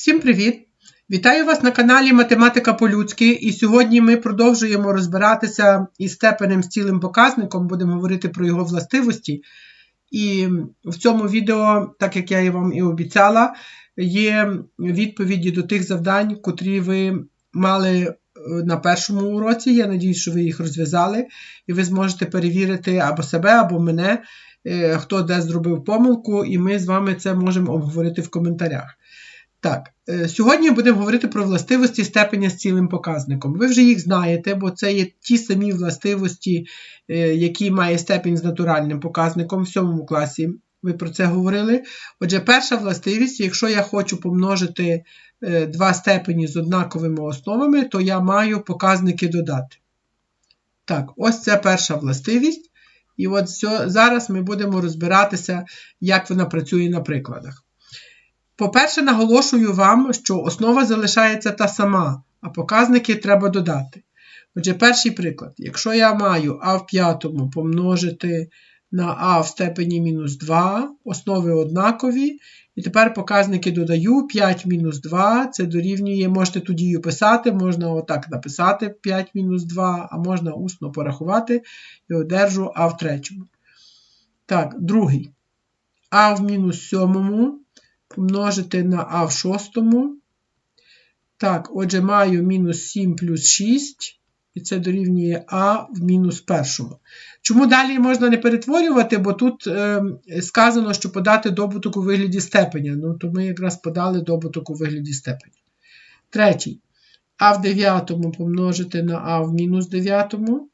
Всім привіт! Вітаю вас на каналі Математика по-людськи. І сьогодні ми продовжуємо розбиратися із степенем з цілим показником, будемо говорити про його властивості. І в цьому відео, так як я і вам і обіцяла, є відповіді до тих завдань, котрі ви мали е, на першому уроці. Я надію, що ви їх розв'язали, і ви зможете перевірити або себе, або мене, е, хто де зробив помилку, і ми з вами це можемо обговорити в коментарях. Так, е, сьогодні будемо говорити про властивості степеня з цілим показником. Ви вже їх знаєте, бо це є ті самі властивості, е, які має степень з натуральним показником в сьомому класі. Ви про це говорили. Отже, перша властивість, якщо я хочу помножити е, два степені з однаковими основами, то я маю показники додати. Так, ось це перша властивість. І от зараз ми будемо розбиратися, як вона працює на прикладах. По-перше, наголошую вам, що основа залишається та сама, а показники треба додати. Отже, перший приклад. Якщо я маю а в п'ятому помножити на а в степені мінус 2, основи однакові. І тепер показники додаю 5 мінус 2, це дорівнює, можете ту дію писати, можна отак написати 5 мінус 2, а можна усно порахувати і одержу а в третьому. Так, другий. А в мінус сьомому помножити на А в шостому. Так, отже, маю мінус 7 плюс 6, і це дорівнює А в мінус першому. Чому далі можна не перетворювати, бо тут е, сказано, що подати добуток у вигляді степеня. Ну, то ми якраз подали добуток у вигляді степеня. Третій. А в дев'ятому помножити на А в мінус дев'ятому.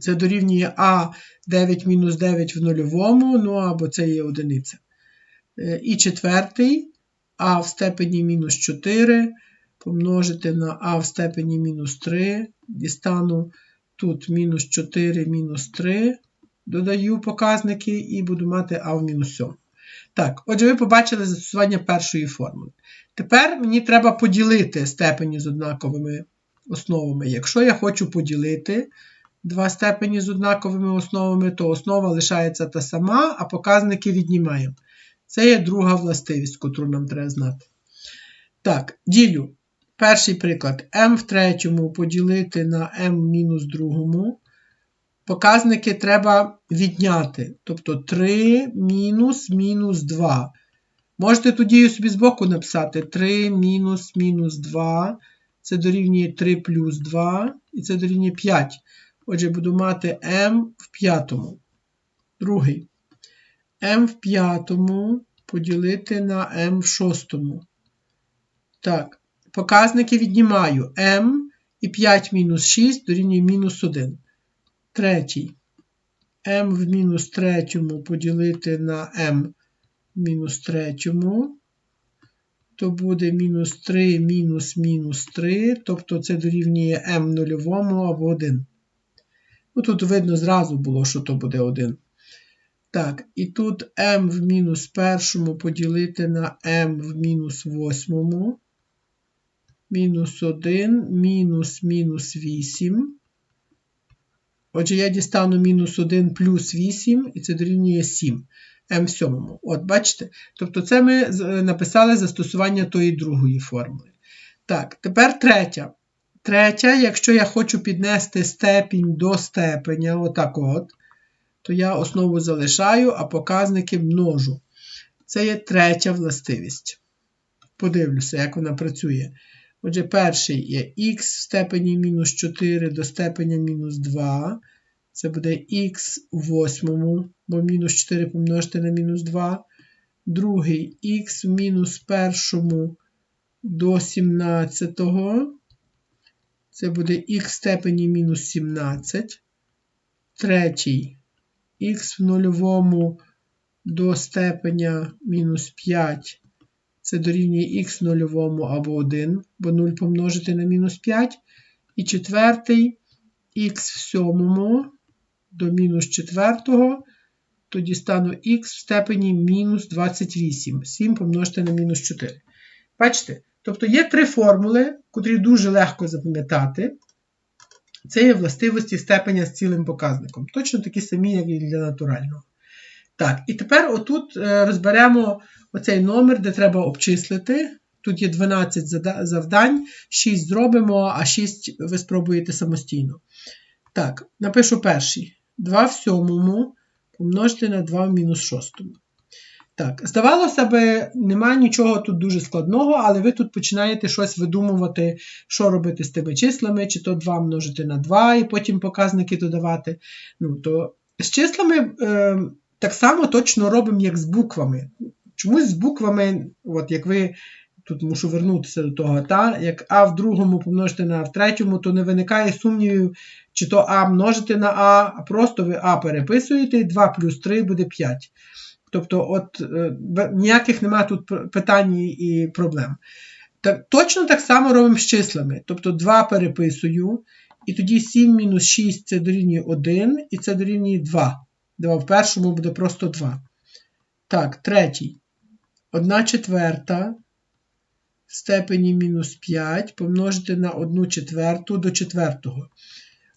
Це дорівнює А 9 мінус 9 в нульовому, ну або це є одиниця. Е, і четвертий а в степені мінус 4 помножити на а в степені мінус 3. Дістану тут мінус 4, мінус 3. Додаю показники і буду мати а в мінус 7. Так, отже, ви побачили застосування першої формули. Тепер мені треба поділити степені з однаковими основами. Якщо я хочу поділити два степені з однаковими основами, то основа лишається та сама, а показники віднімаємо. Це є друга властивість, яку нам треба знати. Так, ділю. Перший приклад m в третьому поділити на m мінус другому. Показники треба відняти. Тобто 3 мінус мінус 2. Можете тоді собі збоку написати 3 мінус мінус 2. Це дорівнює 3 плюс 2, і це дорівнює 5. Отже, буду мати m в п'ятому. Другий m в п'ятому поділити на m в шостому. Так, показники віднімаю m і 5 мінус 6 дорівнює мінус 1. Третій. m в мінус третьому поділити на m в мінус третьому. То буде мінус 3 мінус мінус 3, тобто це дорівнює m нульовому або 1. Ну, Тут видно зразу було, що то буде 1. Так, і тут m в мінус першому поділити на m в мінус восьмому. Мінус 1, мінус мінус 8. Отже, я дістану мінус 1 плюс 8, і це дорівнює 7 m в сьомому. От, бачите? Тобто, це ми написали застосування тої другої формули. Так, тепер третя. Третя, якщо я хочу піднести степінь до степеня, отак от то я основу залишаю, а показники множу. Це є третя властивість. Подивлюся, як вона працює. Отже, перший є х в степені мінус 4 до степеня мінус 2. Це буде х в восьмому, бо мінус 4 помножити на мінус 2. Другий х в мінус першому до 17. Це буде х в степені мінус 17. Третій х в нульовому до степеня мінус 5. Це дорівнює х в нульовому або 1, бо 0 помножити на мінус 5. І четвертий х в сьомому до мінус 4, тоді стану х в степені мінус 28. 7 помножити на мінус 4. Бачите? Тобто є три формули, котрі дуже легко запам'ятати. Це є властивості степеня з цілим показником. Точно такі самі, як і для натурального. Так, і тепер отут е, розберемо оцей номер, де треба обчислити. Тут є 12 завдань, 6 зробимо, а 6 ви спробуєте самостійно. Так, напишу перший. 2 в сьомому помножити на 2 в мінус шостому. Так, здавалося б, немає нічого тут дуже складного, але ви тут починаєте щось видумувати, що робити з тими числами, чи то 2 множити на 2 і потім показники додавати. Ну, то З числами е, так само точно робимо, як з буквами. Чомусь з буквами, от як ви. Тут мушу вернутися до того, та? як А в другому помножити на А в третьому, то не виникає сумнівів, чи то А множити на А, а просто ви А переписуєте, і 2 плюс 3 буде 5. Тобто, от е, ніяких немає тут питань і проблем. Так, Точно так само робимо з числами. Тобто 2 переписую, і тоді 7 мінус 6 це дорівнює 1, і це дорівнює 2. 2 в першому буде просто 2. Так, третій. 1 четверта в степені мінус 5 помножити на 1 четверту до четвертого.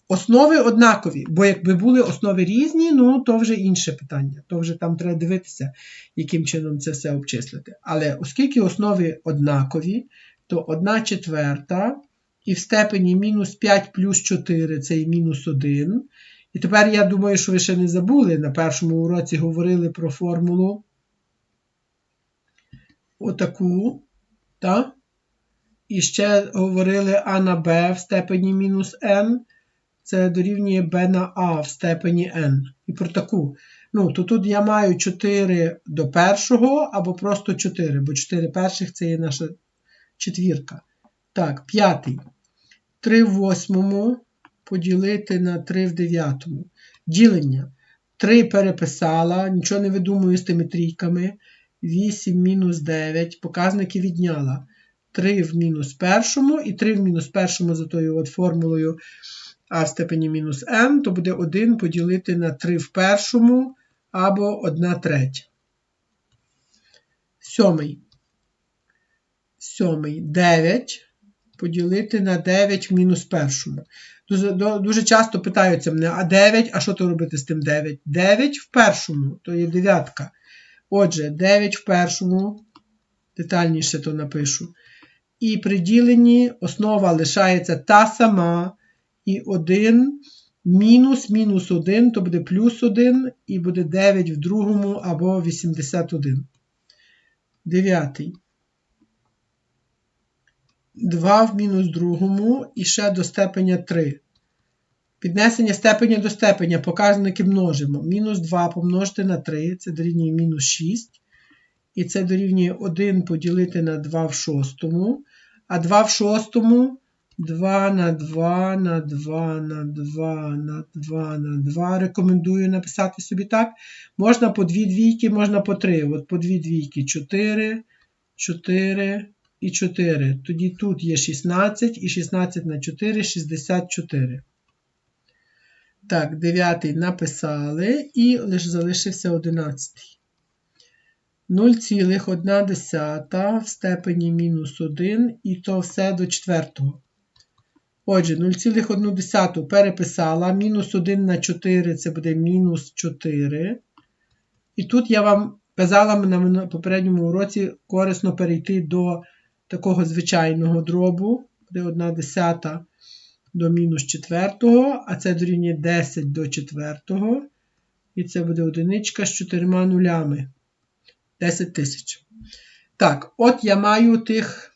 Основи однакові, бо якби були основи різні, ну то вже інше питання. То вже там треба дивитися, яким чином це все обчислити. Але оскільки основи однакові, то 1 четверта і в степені мінус 5 плюс 4 це і мінус 1. І тепер я думаю, що ви ще не забули. На першому уроці говорили про формулу отаку. так? І ще говорили А на Б в степені мінус n це дорівнює b на a в степені n. І про таку. Ну, то тут я маю 4 до першого або просто 4, бо 4 перших це є наша четвірка. Так, п'ятий. 3 в восьмому поділити на 3 в дев'ятому. Ділення. 3 переписала, нічого не видумую з тими трійками. 8 мінус 9. Показники відняла. 3 в мінус першому і 3 в мінус першому за тою от формулою а в степені мінус n, то буде 1 поділити на 3 в першому або 1 третя. Сьомий. Сьомий 9 поділити на 9 в мінус першому. Дуже часто питаються мене, а 9, а що то робити з тим 9? 9 в першому, то є дев'ятка. Отже, 9 в першому, детальніше то напишу. І при діленні основа лишається та сама і 1 мінус мінус 1, то буде плюс 1, і буде 9 в другому або 81. Дев'ятий. 2 в мінус другому і ще до степеня 3. Піднесення степеня до степеня показники множимо. Мінус 2 помножити на 3, це дорівнює мінус 6. І це дорівнює 1 поділити на 2 в шостому. А 2 в шостому 2 на 2 на 2 на 2 на 2 на 2. Рекомендую написати собі так. Можна по 2 двійки, можна по 3. От по 2 двійки 4, 4 і 4. Тоді тут є 16 і 16 на 4 64. Так, 9 написали і лише залишився 11. 0,1 в степені мінус 1, і то все до четвертого. Отже, 0,1 переписала. Мінус 1 на 4 це буде мінус 4. І тут я вам казала на попередньому уроці корисно перейти до такого звичайного дробу, де 1 десята до мінус 4, а це дорівнює 10 до 4. І це буде одиничка з 4 нулями. 10 тисяч. Так, от я маю тих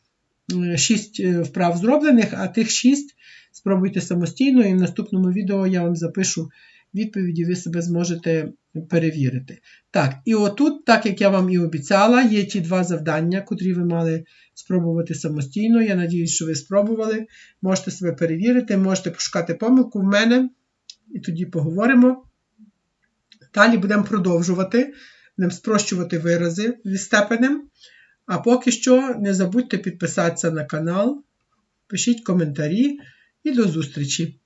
6 е, вправ зроблених, а тих 6 Спробуйте самостійно, і в наступному відео я вам запишу відповіді, ви себе зможете перевірити. Так, і отут, так як я вам і обіцяла, є ті два завдання, котрі ви мали спробувати самостійно. Я надіюсь, що ви спробували. Можете себе перевірити, можете пошукати помилку в мене, і тоді поговоримо. Далі будемо продовжувати, будемо спрощувати вирази зі степенем. А поки що не забудьте підписатися на канал, пишіть коментарі. І до зустрічі!